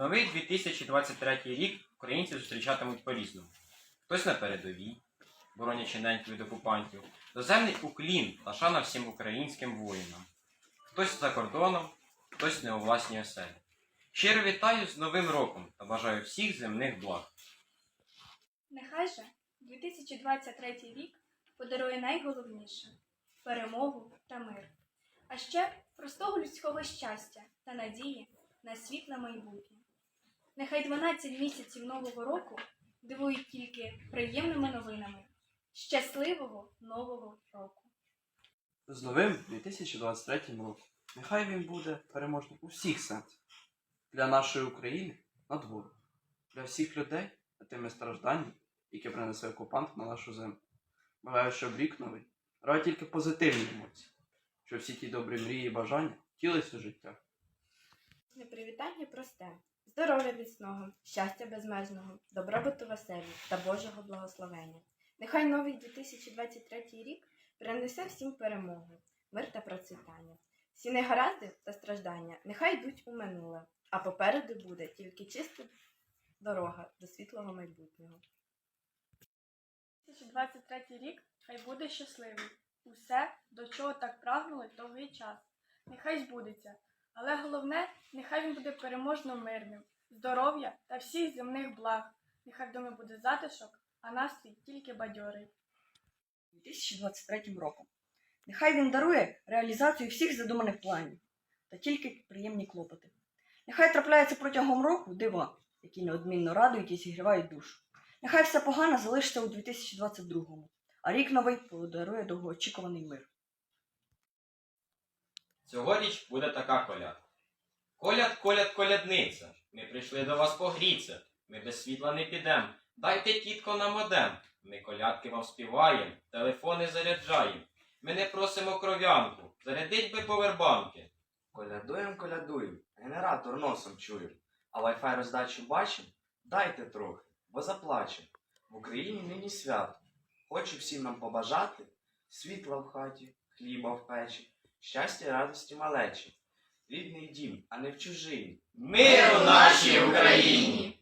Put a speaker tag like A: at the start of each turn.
A: Новий 2023 рік українці зустрічатимуть по-різному. Хтось на передовій, боронячи неньку від окупантів, доземний уклін та шана всім українським воїнам. Хтось за кордоном, хтось не у власній оселі. Щиро вітаю з Новим роком та бажаю всіх земних благ.
B: Нехай же 2023 рік подарує найголовніше перемогу та мир, а ще простого людського щастя та надії на світле майбутнє. Нехай 12 місяців нового року дивують тільки приємними новинами. Щасливого нового року!
C: З новим 2023 роком. Нехай він буде переможним у всіх сенсах. Для нашої України над ворогом. Для всіх людей та тими стражданнями, які принесе окупант на нашу землю. Бажаю, щоб рік новий давав тільки позитивні емоції, щоб всі ті добрі мрії і бажання втілились у життя.
D: Непривітання просте, здоров'я міцного, щастя безмежного, добробуту веселі та Божого благословення. Нехай новий 2023 рік принесе всім перемогу, мир та процвітання. Всі негаразди та страждання нехай йдуть у минуле, а попереду буде тільки чиста дорога до світлого майбутнього.
B: 2023 рік хай буде щасливий. Усе, до чого так прагнули довгий час. Нехай збудеться. Але головне, нехай він буде переможно мирним, здоров'я та всіх земних благ. Нехай в домі буде затишок, а настрій тільки бадьорий.
E: 2023 роком. Нехай він дарує реалізацію всіх задуманих планів та тільки приємні клопоти. Нехай трапляється протягом року дива, які неодмінно радують і зігрівають душу. Нехай все погане залишиться у 2022-му, а рік новий подарує довгоочікуваний мир.
A: Цьогоріч буде така коляд. Коляд, коляд, колядниця. Ми прийшли до вас погріться. Ми без світла не підем. Дайте тітко на модем. Ми колядки вам співаєм, телефони заряджаєм. Ми не просимо кров'янку. Зарядить би повербанки.
F: Колядуєм, колядуєм, генератор носом чуєм, а Wi-Fi роздачу бачим? Дайте трохи, бо заплачем. В Україні нині свято. Хочу всім нам побажати світла в хаті, хліба в печі, щастя радості малечі. Рідний дім, а не в чужині.
A: Миру нашій Україні!